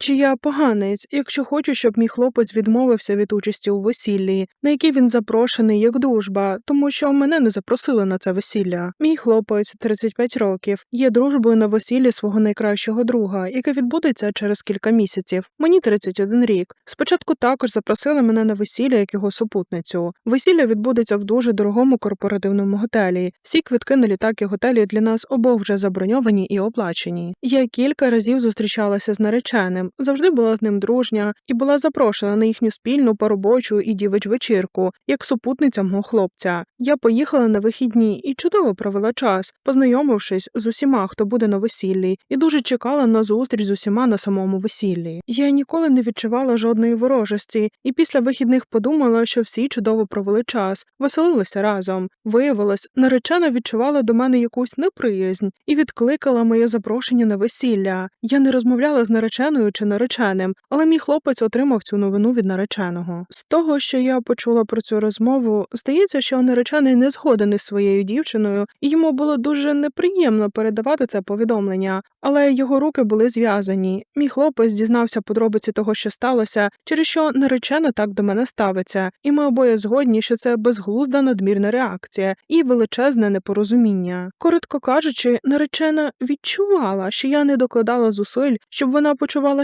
Чи я поганець, якщо хочу, щоб мій хлопець відмовився від участі у весіллі, на який він запрошений як дружба, тому що мене не запросили на це весілля. Мій хлопець 35 років, є дружбою на весіллі свого найкращого друга, яке відбудеться через кілька місяців. Мені 31 рік. Спочатку також запросили мене на весілля як його супутницю. Весілля відбудеться в дуже дорогому корпоративному готелі. Всі квитки на літак і готелі для нас обох вже заброньовані і оплачені. Я кілька разів зустрічалася з нареченим, завжди була з ним дружня і була запрошена на їхню спільну поробочу і дівич вечірку, як супутниця мого хлопця. Я поїхала на вихідні і чудово провела час, познайомившись з усіма, хто буде на весіллі, і дуже чекала на зустріч з усіма на самому весіллі. Я ніколи не відчувала жодної ворожості, і після вихідних подумала, що всі чудово провели час, веселилися разом. Виявилось, наречена відчувала до мене якусь неприязнь і відкликала моє запрошення на весілля. Я не розмовляла з нареченою чи нареченим, але мій хлопець отримав цю новину від нареченого. З того, що я почула про цю розмову, здається, що наречений не згоден із своєю дівчиною, і йому було дуже неприємно передавати це повідомлення, але його руки були зв'язані. Мій хлопець дізнався подробиці того, що сталося, через що наречена так до мене ставиться, і ми обоє згодні, що це безглузда надмірна реакція і величезне непорозуміння. Коротко кажучи, наречена відчувала, що я не докладала зусиль, щоб вона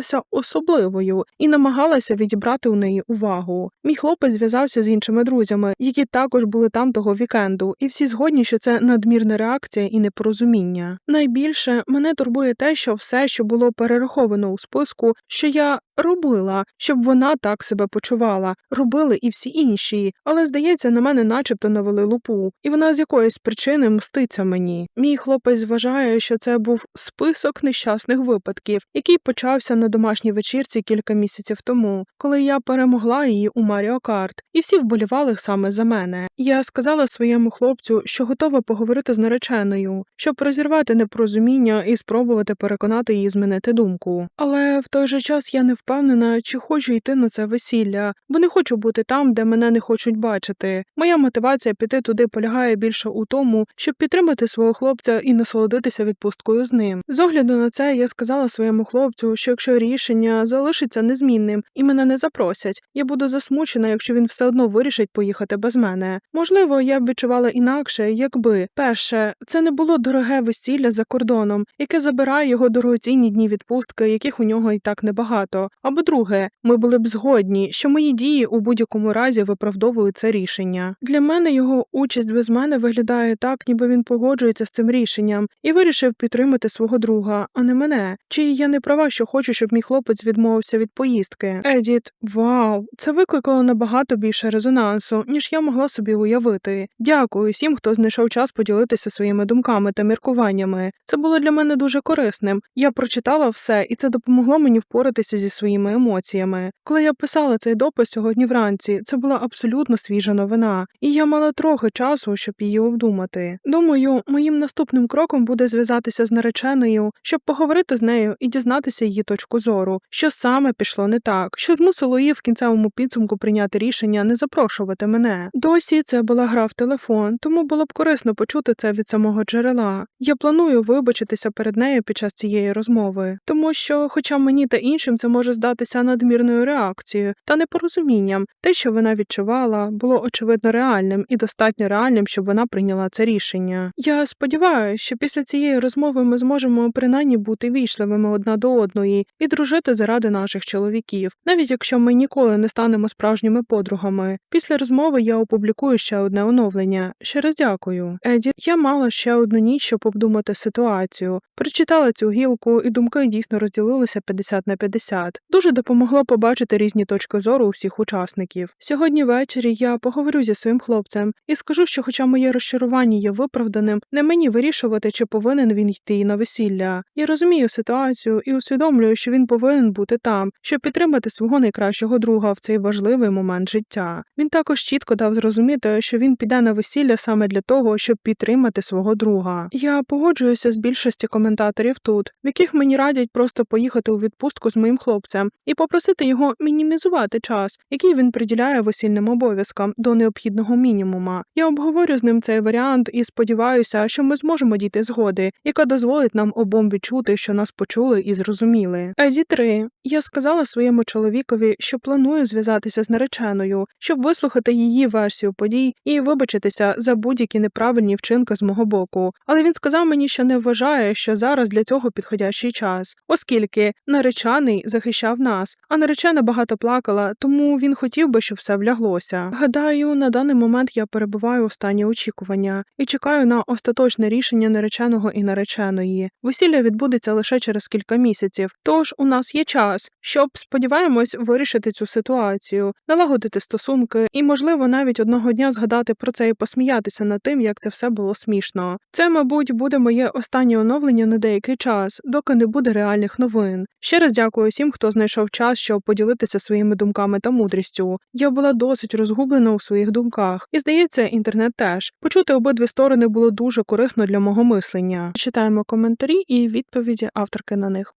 почувалася особливою і намагалася відібрати у неї увагу. Мій хлопець зв'язався з іншими друзями, які також були там того вікенду, і всі згодні, що це надмірна реакція і непорозуміння. Найбільше мене турбує те, що все, що було перераховано у списку, що я робила, щоб вона так себе почувала, робили і всі інші, але здається, на мене начебто навели лупу, і вона з якоїсь причини мститься мені. Мій хлопець вважає, що це був список нещасних випадків, який почався на домашній вечірці кілька місяців тому, коли я перемогла її у Маріо Карт, і всі вболівали саме за мене. Я сказала своєму хлопцю, що готова поговорити з нареченою, щоб розірвати непорозуміння і спробувати переконати її змінити думку. Але в той же час я не впевнена, чи хочу йти на це весілля, бо не хочу бути там, де мене не хочуть бачити. Моя мотивація піти туди полягає більше у тому, щоб підтримати свого хлопця і насолодитися відпусткою з ним. З огляду на це я сказала своєму хлопцю, що якщо рішення залишиться незмінним і мене не запросять, я буду засмучена, якщо він все одно вирішить поїхати без мене. Можливо, я б відчувала інакше, якби перше, це не було дороге весілля за кордоном, яке забирає його дорогоцінні дні відпустки, яких у нього і так небагато. Або друге, ми були б згодні, що мої дії у будь-якому разі виправдовують це рішення. Для мене його участь без мене виглядає так, ніби він погоджується з цим рішенням і вирішив підтримати свого друга, а не мене. Чи я не права, що хочу, щоб мій хлопець відмовився від поїздки? Едіт, вау, це викликало набагато більше резонансу, ніж я могла собі уявити. Дякую всім, хто знайшов час поділитися своїми думками та міркуваннями. Це було для мене дуже корисним. Я прочитала все, і це допомогло мені впоратися зі своїми емоціями. Коли я писала цей допис сьогодні вранці, це була абсолютно свіжа новина, і я мала трохи часу, щоб її обдумати. Думаю, моїм наступним кроком буде зв'язатися з нареченою, щоб поговорити з нею і дізнатися її точку зору, що саме пішло не так, що змусило її в кінцевому підсумку прийняти рішення не запрошувати мене. Досі це була гра в телефон, тому було б корисно почути це від самого джерела. Я планую вибачитися перед нею під час цієї розмови, тому що, хоча мені та іншим це може здатися надмірною реакцією та непорозумінням, те, що вона відчувала, було очевидно реальним і достатньо реальним, щоб вона прийняла це рішення. Я сподіваюся, що після цієї розмови ми зможемо принаймні бути вічливими одна до одної і дружити заради наших чоловіків, навіть якщо ми ніколи не станемо справжніми подругами. Після розмови я опублікую ще одне оновлення. Ще раз дякую. Еді, я мала ще одну ніч, щоб обдумати ситуацію. Прочитала цю гілку, і думки дійсно розділилися 50 на 50. Дуже допомогло побачити різні точки зору у всіх учасників. Сьогодні ввечері я поговорю зі своїм хлопцем і скажу, що, хоча моє розчарування є виправданим, не мені вирішувати, чи повинен він йти на весілля. Я розумію ситуацію і усвідомлюю, що він повинен бути там, щоб підтримати свого найкращого друга в цей важливий момент життя. Він також чітко дав зрозуміти, що він піде на весілля саме для того, щоб підтримати свого друга. Я погоджуюся з більшості коментаторів тут, в яких мені радять просто поїхати у відпустку з моїм хлопцем. і попросити його мінімізувати час, який він приділяє весільним обов'язкам до необхідного мінімума. Я обговорю з ним цей варіант і сподіваюся, що ми зможемо дійти згоди, яка дозволить нам обом відчути, що нас почули і зрозуміли. Еді 3. Я сказала своєму чоловікові, що планую зв'язатися з нареченою, щоб вислухати її версію подій і вибачитися за будь-які неправильні вчинки з мого боку. Але він сказав мені, що не вважає, що зараз для цього підходящий час, оскільки наречаний захищав нас, а наречена багато плакала, тому він хотів би, щоб все вляглося. Гадаю, на даний момент я перебуваю у стані очікування і чекаю на остаточне рішення нареченого і нареченої. Весілля відбудеться лише через кілька місяців, тож у нас є час, щоб сподіваємось вирішити цю ситуацію, налагодити стосунки і, можливо, навіть одного дня згадати про це і посміятися над тим, як це все було смішно. Це, мабуть, буде моє останнє оновлення на деякий час, доки не буде реальних новин. Ще раз дякую всім, хто знайшов час, щоб поділитися своїми думками та мудрістю. Я була досить розгублена у своїх думках, і здається, інтернет теж. Почути обидві сторони було дуже корисно для мого мислення. Читаємо коментарі і відповіді авторки на них.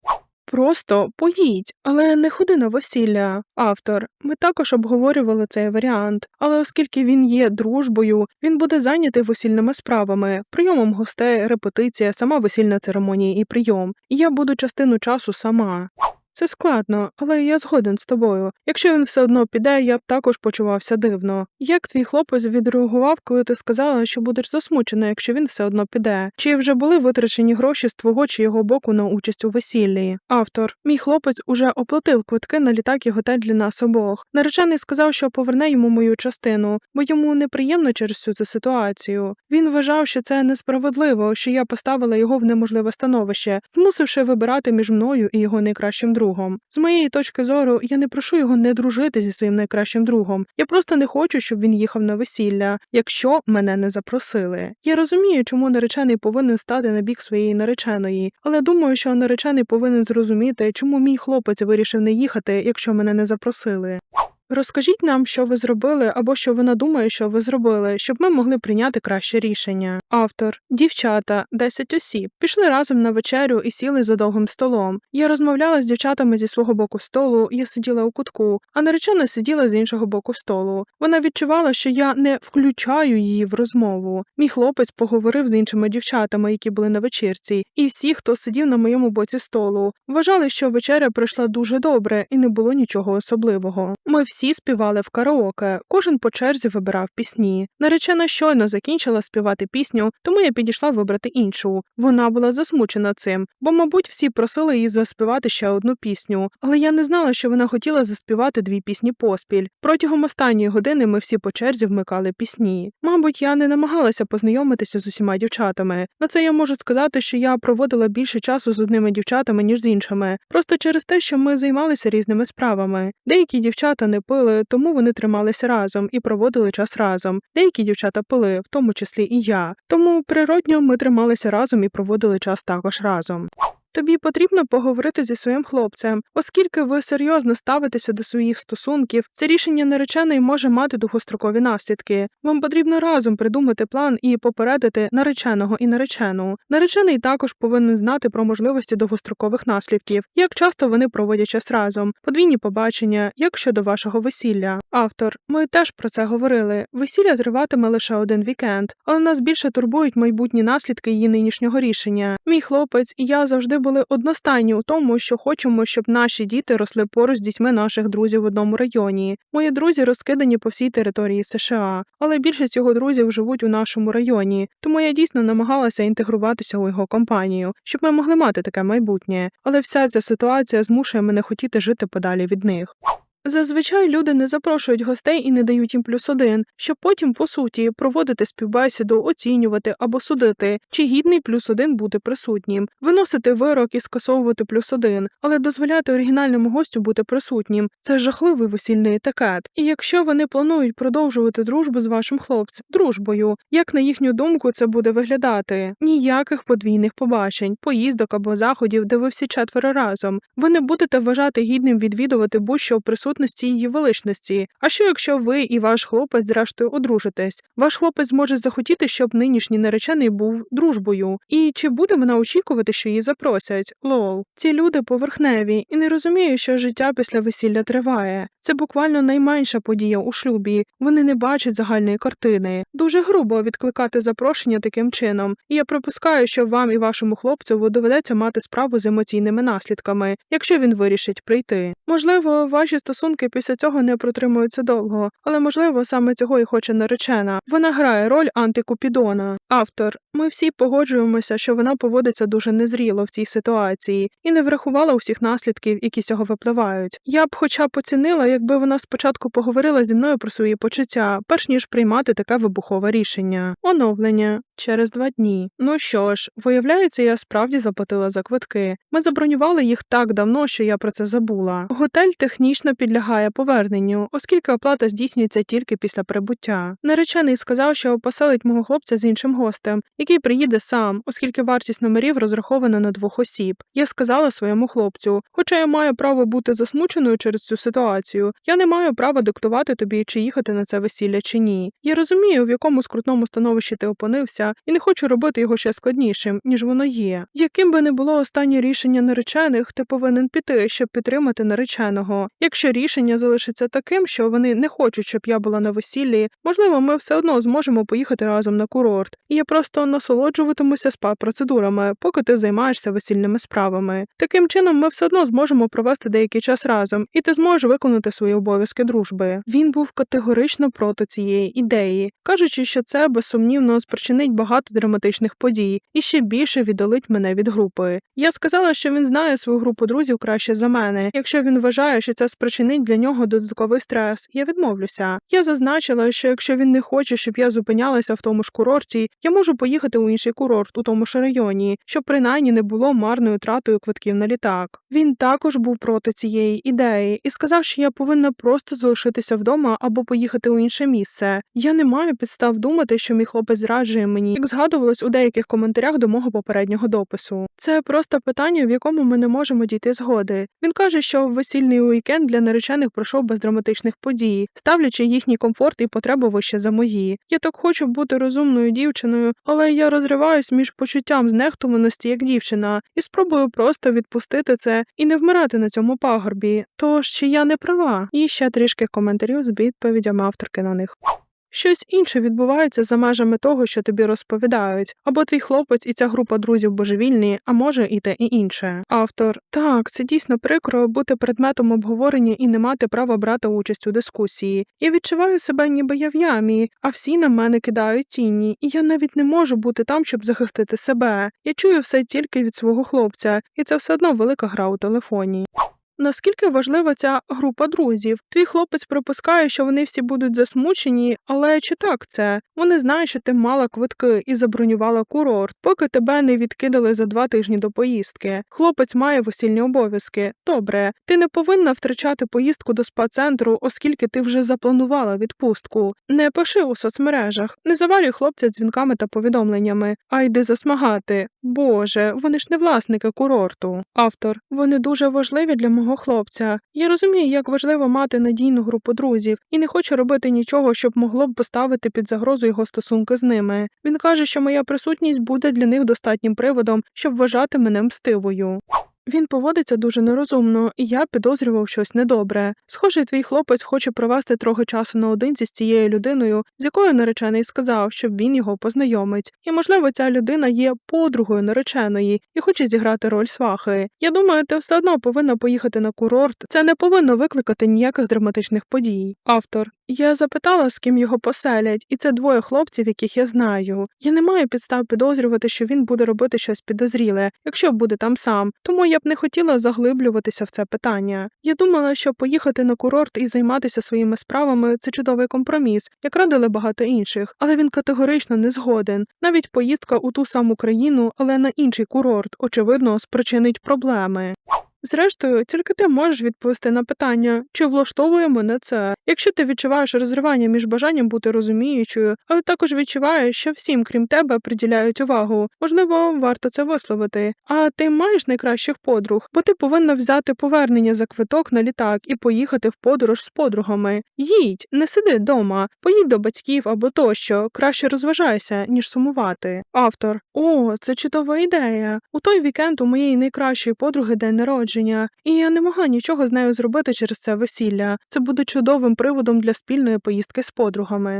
Просто поїдь, але не ходи на весілля. Автор. Ми також обговорювали цей варіант, але оскільки він є дружбою, він буде зайнятий весільними справами, прийомом гостей, репетиція, сама весільна церемонія і прийом. І я буду частину часу сама. Це складно, але я згоден з тобою. Якщо він все одно піде, я б також почувався дивно. Як твій хлопець відреагував, коли ти сказала, що будеш засмучена, якщо він все одно піде? Чи вже були витрачені гроші з твого чи його боку на участь у весіллі? Автор, мій хлопець уже оплатив квитки на літак і готель для нас обох. Наречений сказав, що поверне йому мою частину, бо йому неприємно через цю цю ситуацію. Він вважав, що це несправедливо, що я поставила його в неможливе становище, змусивши вибирати між мною і його найкращим другом. З моєї точки зору, я не прошу його не дружити зі своїм найкращим другом. Я просто не хочу, щоб він їхав на весілля, якщо мене не запросили. Я розумію, чому наречений повинен стати на бік своєї нареченої, але думаю, що наречений повинен зрозуміти, чому мій хлопець вирішив не їхати, якщо мене не запросили. Розкажіть нам, що ви зробили, або що вона думає, що ви зробили, щоб ми могли прийняти краще рішення. Автор дівчата, 10 осіб, пішли разом на вечерю і сіли за довгим столом. Я розмовляла з дівчатами зі свого боку столу, я сиділа у кутку, а наречена сиділа з іншого боку столу. Вона відчувала, що я не включаю її в розмову. Мій хлопець поговорив з іншими дівчатами, які були на вечірці, і всі, хто сидів на моєму боці столу, вважали, що вечеря пройшла дуже добре і не було нічого особливого. Ми співали в караоке, кожен по черзі вибирав пісні. Наречена щойно закінчила співати пісню, тому я підійшла вибрати іншу. Вона була засмучена цим, бо, мабуть, всі просили її заспівати ще одну пісню, але я не знала, що вона хотіла заспівати дві пісні поспіль. Протягом останньої години ми всі по черзі вмикали пісні. Мабуть, я не намагалася познайомитися з усіма дівчатами. На це я можу сказати, що я проводила більше часу з одними дівчатами, ніж з іншими, просто через те, що ми займалися різними справами. Деякі дівчата не пили, тому вони трималися разом і проводили час разом. Деякі дівчата пили, в тому числі і я. Тому природньо ми трималися разом і проводили час також разом. Тобі потрібно поговорити зі своїм хлопцем, оскільки ви серйозно ставитеся до своїх стосунків, це рішення нареченої може мати довгострокові наслідки. Вам потрібно разом придумати план і попередити нареченого і наречену. Наречений також повинен знати про можливості довгострокових наслідків, як часто вони проводять час разом, подвійні побачення, як щодо вашого весілля. Автор, ми теж про це говорили. Весілля триватиме лише один вікенд, але нас більше турбують майбутні наслідки її нинішнього рішення. Мій хлопець і я завжди були одностайні у тому, що хочемо, щоб наші діти росли поруч з дітьми наших друзів в одному районі. Мої друзі розкидані по всій території США, але більшість його друзів живуть у нашому районі, тому я дійсно намагалася інтегруватися у його компанію, щоб ми могли мати таке майбутнє. Але вся ця ситуація змушує мене хотіти жити подалі від них. Зазвичай люди не запрошують гостей і не дають їм плюс один, щоб потім, по суті, проводити співбесіду, оцінювати або судити, чи гідний плюс один бути присутнім, виносити вирок і скасовувати плюс один, але дозволяти оригінальному гостю бути присутнім це жахливий весільний етикет. І якщо вони планують продовжувати дружбу з вашим хлопцем, дружбою, як на їхню думку це буде виглядати? Ніяких подвійних побачень, поїздок або заходів, де ви всі четверо разом. Ви не будете вважати гідним відвідувати будь-що в присутності її величності. А що якщо ви і ваш хлопець, зрештою, одружитесь? Ваш хлопець зможе захотіти, щоб нинішній наречений був дружбою. І чи буде вона очікувати, що її запросять? Лол, ці люди поверхневі і не розуміють, що життя після весілля триває. Це буквально найменша подія у шлюбі. Вони не бачать загальної картини. Дуже грубо відкликати запрошення таким чином. І я припускаю, що вам і вашому хлопцеву доведеться мати справу з емоційними наслідками, якщо він вирішить прийти. Можливо, ваші стосунки після цього не протримуються довго, але можливо саме цього і хоче наречена. Вона грає роль антикупідона. Автор. Ми всі погоджуємося, що вона поводиться дуже незріло в цій ситуації і не врахувала усіх наслідків, які з цього випливають. Я б, хоча б оцінила, якби вона спочатку поговорила зі мною про свої почуття, перш ніж приймати таке вибухове рішення. Оновлення через два дні. Ну що ж, виявляється, я справді заплатила за квитки. Ми забронювали їх так давно, що я про це забула. Готель технічно підлягає поверненню, оскільки оплата здійснюється тільки після прибуття. Наречений сказав, що поселить мого хлопця з іншим гостем, який приїде сам, оскільки вартість номерів розрахована на двох осіб. Я сказала своєму хлопцю, хоча я маю право бути засмученою через цю ситуацію, я не маю права диктувати тобі, чи їхати на це весілля чи ні. Я розумію, в якому скрутному становищі ти опинився, і не хочу робити його ще складнішим, ніж воно є. Яким би не було останнє рішення наречених, ти повинен піти, щоб підтримати нареченого. Якщо рішення залишиться таким, що вони не хочуть, щоб я була на весіллі, можливо, ми все одно зможемо поїхати разом на курорт, і я просто насолоджуватимуся спа процедурами, поки ти займаєшся весільними справами. Таким чином, ми все одно зможемо провести деякий час разом, і ти зможеш виконати свої обов'язки дружби. Він був категорично проти цієї ідеї, кажучи, що це безсумнівно спричинить багато драматичних подій і ще більше віддалить мене від групи. Я сказала, що він знає свою групу друзів краще за мене. Якщо він вважає, що це спричинить для нього додатковий стрес, я відмовлюся. Я зазначила, що якщо він не хоче, щоб я зупинялася в тому ж курорті, я можу поїхати у інший курорт у тому ж районі, щоб принаймні не було марною тратою квитків на літак. Він також був проти цієї ідеї і сказав, що я повинна просто залишитися вдома або поїхати у інше місце. Я не маю підстав думати, що мій хлопець зраджує мені, як згадувалось у деяких коментарях до мого попереднього допису. Це просто питання, в якому ми не можемо дійти згоди. Він каже, що весільний уікенд для наречених пройшов без драматичних подій, ставлячи їхній комфорт і потребу вище за мої. Я так хочу бути розумною дівчиною, але я розриваюсь між почуттям знехтуваності як дівчина і спробую просто відпустити це і не вмирати на цьому пагорбі. Тож чи я не права? І ще трішки коментарів з відповідями авторки на них. Щось інше відбувається за межами того, що тобі розповідають, або твій хлопець і ця група друзів божевільні, а може і те і інше. Автор так, це дійсно прикро бути предметом обговорення і не мати права брати участь у дискусії. Я відчуваю себе, ніби я в ямі, а всі на мене кидають тіні, і я навіть не можу бути там, щоб захистити себе. Я чую все тільки від свого хлопця, і це все одно велика гра у телефоні. Наскільки важлива ця група друзів? Твій хлопець припускає, що вони всі будуть засмучені, але чи так це? Вони знають, що ти мала квитки і забронювала курорт, поки тебе не відкидали за два тижні до поїздки. Хлопець має весільні обов'язки. Добре, ти не повинна втрачати поїздку до спа-центру, оскільки ти вже запланувала відпустку. Не пиши у соцмережах, не завалюй хлопця дзвінками та повідомленнями, а йди засмагати. Боже, вони ж не власники курорту. Автор, вони дуже важливі для мого хлопця. Я розумію, як важливо мати надійну групу друзів, і не хочу робити нічого, щоб могло б поставити під загрозу його стосунки з ними. Він каже, що моя присутність буде для них достатнім приводом, щоб вважати мене мстивою. Він поводиться дуже нерозумно, і я підозрював щось недобре. Схоже, твій хлопець хоче провести трохи часу наодинці з цією людиною, з якою наречений сказав, щоб він його познайомить. І, можливо, ця людина є подругою нареченої і хоче зіграти роль свахи. Я думаю, ти все одно повинна поїхати на курорт. Це не повинно викликати ніяких драматичних подій. Автор. Я запитала, з ким його поселять, і це двоє хлопців, яких я знаю. Я не маю підстав підозрювати, що він буде робити щось підозріле, якщо буде там сам. Тому я б не хотіла заглиблюватися в це питання. Я думала, що поїхати на курорт і займатися своїми справами це чудовий компроміс, як радили багато інших, але він категорично не згоден. Навіть поїздка у ту саму країну, але на інший курорт, очевидно, спричинить проблеми. Зрештою, тільки ти можеш відповісти на питання, чи влаштовує мене це. Якщо ти відчуваєш розривання між бажанням бути розуміючою, але також відчуваєш, що всім, крім тебе, приділяють увагу, можливо, варто це висловити. А ти маєш найкращих подруг, бо ти повинна взяти повернення за квиток на літак і поїхати в подорож з подругами. Їдь, не сиди вдома, поїдь до батьків або тощо, краще розважайся, ніж сумувати. Автор О, це чудова ідея. У той вікенд у моєї найкращої подруги день народження, і я не могла нічого з нею зробити через це весілля. Це буде чудовим приводом для спільної поїздки з подругами.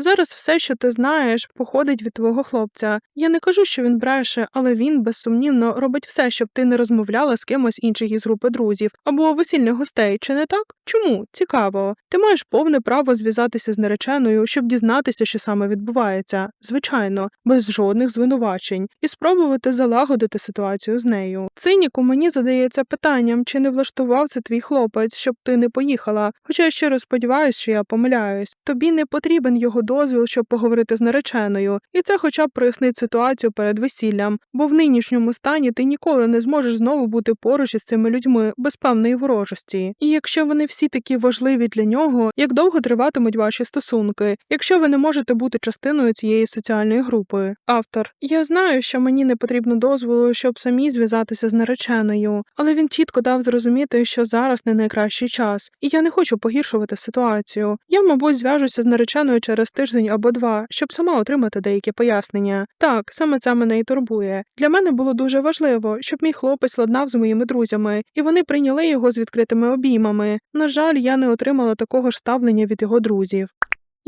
Зараз все, що ти знаєш, походить від твого хлопця. Я не кажу, що він бреше, але він безсумнівно робить все, щоб ти не розмовляла з кимось інших із групи друзів або весільних гостей, чи не так? Чому? Цікаво. Ти маєш повне право зв'язатися з нареченою, щоб дізнатися, що саме відбувається, звичайно, без жодних звинувачень, і спробувати залагодити ситуацію з нею. Циніку мені задається питанням, чи не влаштував це твій хлопець, щоб ти не поїхала. Хоча я щиро сподіваюся, що я помиляюсь. Тобі не потрібен його дозвіл, щоб поговорити з нареченою, і це хоча б прояснить ситуацію перед весіллям, бо в нинішньому стані ти ніколи не зможеш знову бути поруч із цими людьми без певної ворожості. І якщо вони всі такі важливі для нього, як довго триватимуть ваші стосунки, якщо ви не можете бути частиною цієї соціальної групи. Автор, я знаю, що мені не потрібно дозволу, щоб самі зв'язатися з нареченою, але він чітко дав зрозуміти, що зараз не найкращий час, і я не хочу погіршувати ситуацію. Я, мабуть, зв'яжуся з нареченою через тиждень або два, щоб сама отримати деякі пояснення. Так, саме це мене і турбує. Для мене було дуже важливо, щоб мій хлопець ладнав з моїми друзями, і вони прийняли його з відкритими обіймами. На жаль, я не отримала такого ж ставлення від його друзів.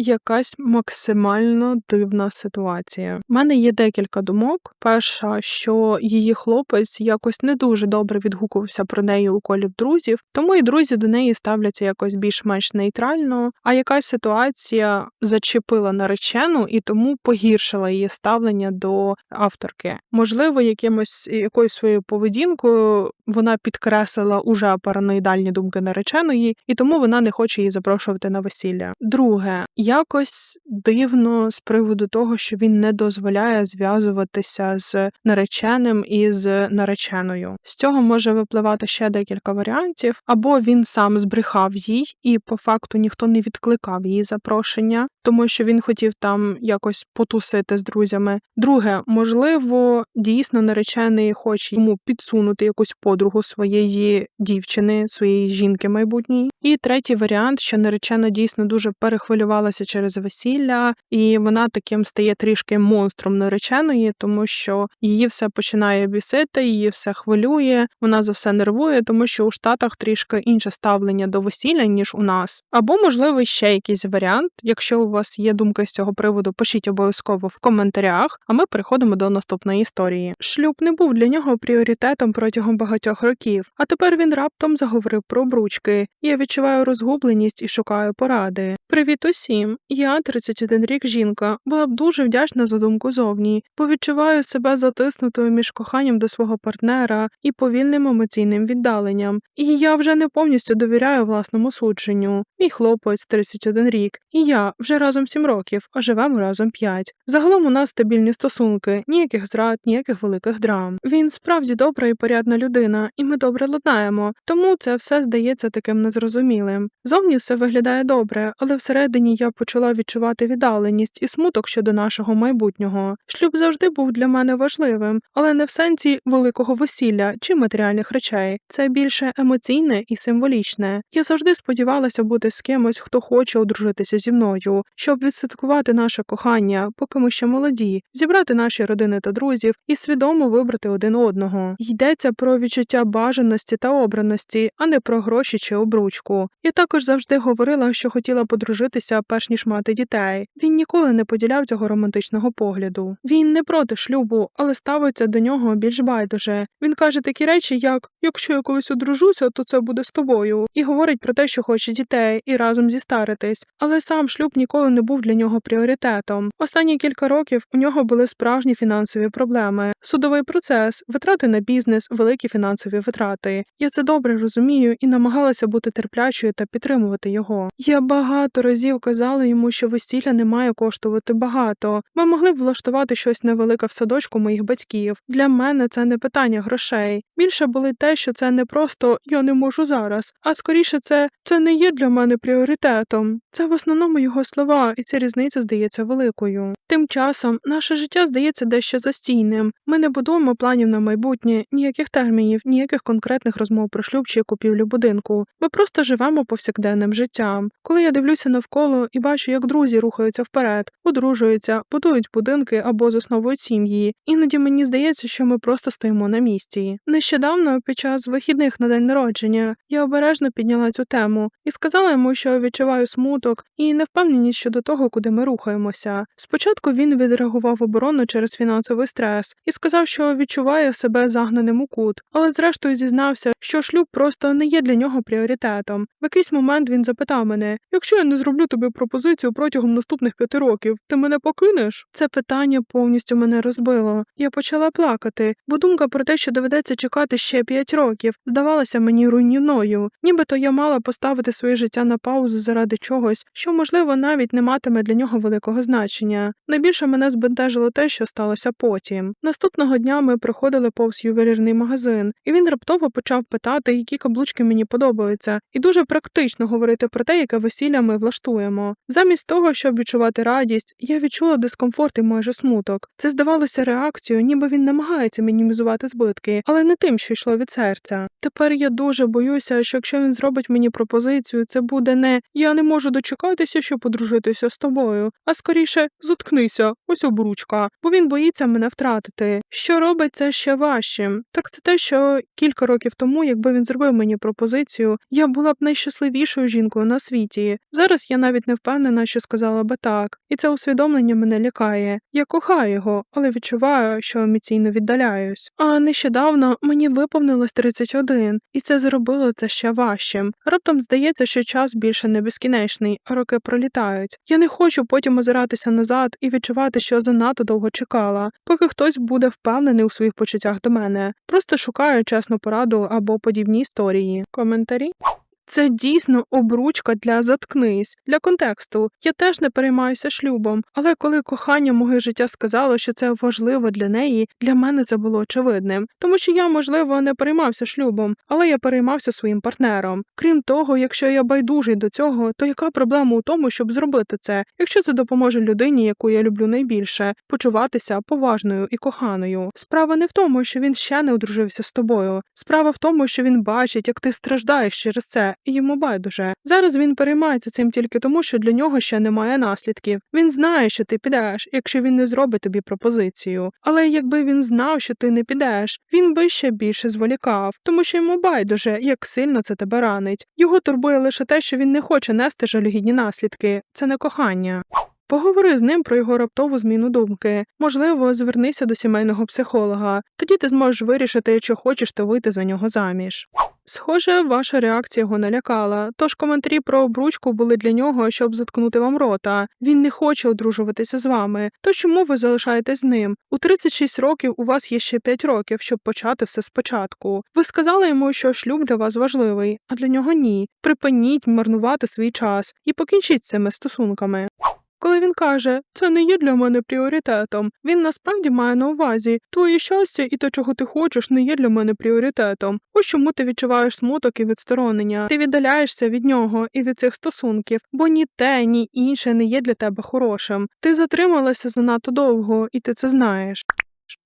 Якась максимально дивна ситуація. У мене є декілька думок. Перша, що її хлопець якось не дуже добре відгукувався про неї у колі друзів, тому і друзі до неї ставляться якось більш-менш нейтрально. А якась ситуація зачепила наречену і тому погіршила її ставлення до авторки. Можливо, якимось якоюсь своєю поведінкою вона підкреслила уже параноїдальні думки нареченої, і тому вона не хоче її запрошувати на весілля. Друге, якось дивно з приводу того, що він не дозволяє зв'язуватися з нареченим і з нареченою. З цього може випливати ще декілька варіантів, або він сам збрехав їй, і по факту ніхто не відкликав її запрошення, тому що він хотів там якось потусити з друзями. Друге, можливо, дійсно наречений хоче йому підсунути якусь подругу своєї дівчини, своєї жінки майбутньої. І третій варіант, що наречена дійсно дуже перехвилювалася через весілля, і вона таким стає трішки монстром нареченої, тому що її все починає бісити, її все хвилює, вона за все нервує, тому що у Штатах трішки інше ставлення до весілля, ніж у нас. Або, можливо, ще якийсь варіант. Якщо у вас є думка з цього приводу, пишіть обов'язково в коментарях, а ми переходимо до наступної історії. Шлюб не був для нього пріоритетом протягом багатьох років, а тепер він раптом заговорив про обручки. Я відчуваю розгубленість і шукаю поради. Привіт усім! Я 31 рік жінка, була б дуже вдячна за думку зовні, бо відчуваю себе затиснутою між коханням до свого партнера і повільним емоційним віддаленням. І я вже не повністю довіряю власному судженню. Мій хлопець 31 рік, і я вже разом 7 років, а живемо разом 5. Загалом у нас стабільні стосунки, ніяких зрад, ніяких великих драм. Він справді добра і порядна людина, і ми добре ладнаємо, тому це все здається таким незрозумілим. Зовні все виглядає добре, але всередині я почала відчувати віддаленість і смуток щодо нашого майбутнього. Шлюб завжди був для мене важливим, але не в сенсі великого весілля чи матеріальних речей. Це більше емоційне і символічне. Я завжди сподівалася бути з кимось, хто хоче одружитися зі мною, щоб відсвяткувати наше кохання, поки ми ще молоді, зібрати наші родини та друзів і свідомо вибрати один одного. Йдеться про відчуття бажаності та обраності, а не про гроші чи обручку. Я також завжди говорила, що хотіла подружитися, перш ніж мати дітей. Він ніколи не поділяв цього романтичного погляду. Він не проти шлюбу, але ставиться до нього більш байдуже. Він каже такі речі, як якщо я колись одружуся, то це буде з тобою, і говорить про те, що хоче дітей, і разом зістаритись. Але сам шлюб ніколи не був для нього пріоритетом. Останні кілька кілька років у нього були справжні фінансові проблеми, судовий процес, витрати на бізнес, великі фінансові витрати. Я це добре розумію і намагалася бути терплячою та підтримувати його. Я багато разів казала йому, що весілля не має коштувати багато. Ми могли б влаштувати щось невелике в садочку моїх батьків. Для мене це не питання грошей. Більше болить те, що це не просто я не можу зараз, а скоріше це це не є для мене пріоритетом. Це в основному його слова, і ця різниця здається великою. Тим часом наше життя здається дещо застійним. Ми не будуємо планів на майбутнє, ніяких термінів, ніяких конкретних розмов про шлюб чи купівлю будинку. Ми просто живемо повсякденним життям. Коли я дивлюся навколо і бачу, як друзі рухаються вперед, одружуються, будують будинки або засновують сім'ї. Іноді мені здається, що ми просто стоїмо на місці. Нещодавно, під час вихідних на день народження, я обережно підняла цю тему і сказала йому, що відчуваю смуток і невпевненість щодо того, куди ми рухаємося. Спочатку він відреагував оборонно через фінансовий стрес і сказав, що відчуває себе загнаним у кут, але зрештою зізнався, що шлюб просто не є для нього пріоритетом. В якийсь момент він запитав мене: якщо я не зроблю тобі пропозицію протягом наступних п'яти років, ти мене покинеш? Це питання повністю мене розбило. Я почала плакати, бо думка про те, що доведеться чекати ще п'ять років, здавалася мені руйнівною, нібито я мала поставити своє життя на паузу заради чогось, що, можливо, навіть не матиме для нього великого значення. Найбільше мене збентежило те, що сталося потім. Наступного дня ми приходили повз ювелірний магазин, і він раптово почав питати, які каблучки мені подобаються, і дуже практично говорити про те, яке весілля ми влаштуємо. Замість того, щоб відчувати радість, я відчула дискомфорт і майже смуток. Це здавалося реакцією, ніби він намагається мінімізувати збитки, але не тим, що йшло від серця. Тепер я дуже боюся, що якщо він зробить мені пропозицію, це буде не я не можу дочекатися, щоб подружитися з тобою, а скоріше зуткнися, ось обручка, бо він боїться мене втратити. Що робить це ще важчим? Так це те, що кілька років тому, якби він зробив мені пропозицію, я була б найщасливішою жінкою на світі. Зараз я навіть не впевнена, що сказала би так, і це усвідомлення мене лякає. Я кохаю його, але відчуваю, що емоційно віддаляюсь. А нещодавно мені виповнилось 31, і це зробило це ще важчим. Раптом здається, що час більше не безкінечний, а роки пролітають. Я не хочу потім озиратися назад і відчувати, що занадто довго чекала, поки хтось буде впевнений у своїх почуттях до мене. Просто шукаю чесну пораду або подібні історії. Коментарі. Це дійсно обручка для заткнись. Для контексту я теж не переймаюся шлюбом, але коли кохання моє життя сказало, що це важливо для неї, для мене це було очевидним, тому що я, можливо, не переймався шлюбом, але я переймався своїм партнером. Крім того, якщо я байдужий до цього, то яка проблема у тому, щоб зробити це, якщо це допоможе людині, яку я люблю найбільше, почуватися поважною і коханою? Справа не в тому, що він ще не одружився з тобою. Справа в тому, що він бачить, як ти страждаєш через це йому байдуже. Зараз він переймається цим тільки тому, що для нього ще немає наслідків. Він знає, що ти підеш, якщо він не зробить тобі пропозицію. Але якби він знав, що ти не підеш, він би ще більше зволікав, тому що йому байдуже, як сильно це тебе ранить. Його турбує лише те, що він не хоче нести жалюгідні наслідки. Це не кохання. Поговори з ним про його раптову зміну думки. Можливо, звернися до сімейного психолога. Тоді ти зможеш вирішити, чи хочеш ти вийти за нього заміж. Схоже, ваша реакція його налякала, тож коментарі про обручку були для нього, щоб заткнути вам рота. Він не хоче одружуватися з вами. То чому ви залишаєтесь з ним? У 36 років у вас є ще 5 років, щоб почати все спочатку. Ви сказали йому, що шлюб для вас важливий, а для нього ні. Припиніть марнувати свій час і покінчіть цими стосунками. Коли він каже, це не є для мене пріоритетом, він насправді має на увазі твоє щастя і те, чого ти хочеш, не є для мене пріоритетом. Ось чому ти відчуваєш смуток і відсторонення. Ти віддаляєшся від нього і від цих стосунків, бо ні те, ні інше не є для тебе хорошим. Ти затрималася занадто довго, і ти це знаєш.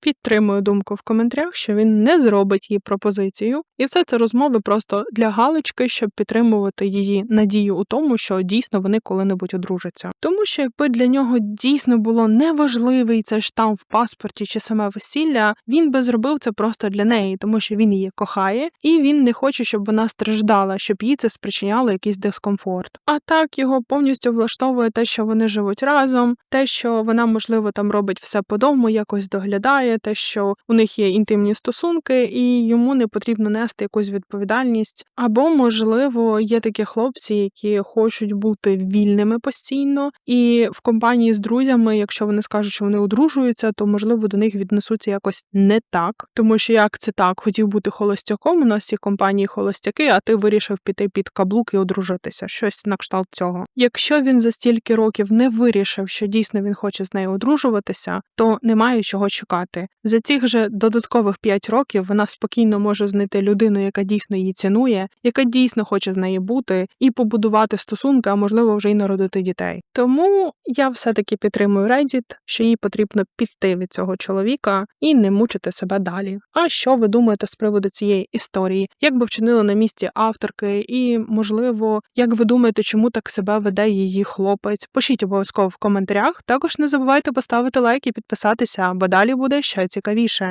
Підтримую думку в коментарях, що він не зробить їй пропозицію, і все це розмови просто для галочки, щоб підтримувати її надію у тому, що дійсно вони коли-небудь одружаться. Тому що якби для нього дійсно було неважливий цей штамп в паспорті чи саме весілля, він би зробив це просто для неї, тому що він її кохає, і він не хоче, щоб вона страждала, щоб їй це спричиняло якийсь дискомфорт. А так його повністю влаштовує те, що вони живуть разом, те, що вона, можливо, там робить все по дому, якось доглядає виглядає, те, що у них є інтимні стосунки, і йому не потрібно нести якусь відповідальність. Або, можливо, є такі хлопці, які хочуть бути вільними постійно, і в компанії з друзями, якщо вони скажуть, що вони одружуються, то можливо до них віднесуться якось не так, тому що як це так, хотів бути холостяком, у нас всі компанії холостяки, а ти вирішив піти під каблук і одружитися, щось на кшталт цього. Якщо він за стільки років не вирішив, що дійсно він хоче з нею одружуватися, то немає чого чекати. За цих же додаткових 5 років вона спокійно може знайти людину, яка дійсно її цінує, яка дійсно хоче з нею бути, і побудувати стосунки, а можливо вже й народити дітей. Тому я все-таки підтримую Reddit, що їй потрібно піти від цього чоловіка і не мучити себе далі. А що ви думаєте з приводу цієї історії? Як би вчинили на місці авторки, і можливо, як ви думаєте, чому так себе веде її хлопець? Пишіть обов'язково в коментарях. Також не забувайте поставити лайк і підписатися, бо далі буде ще цікавіше.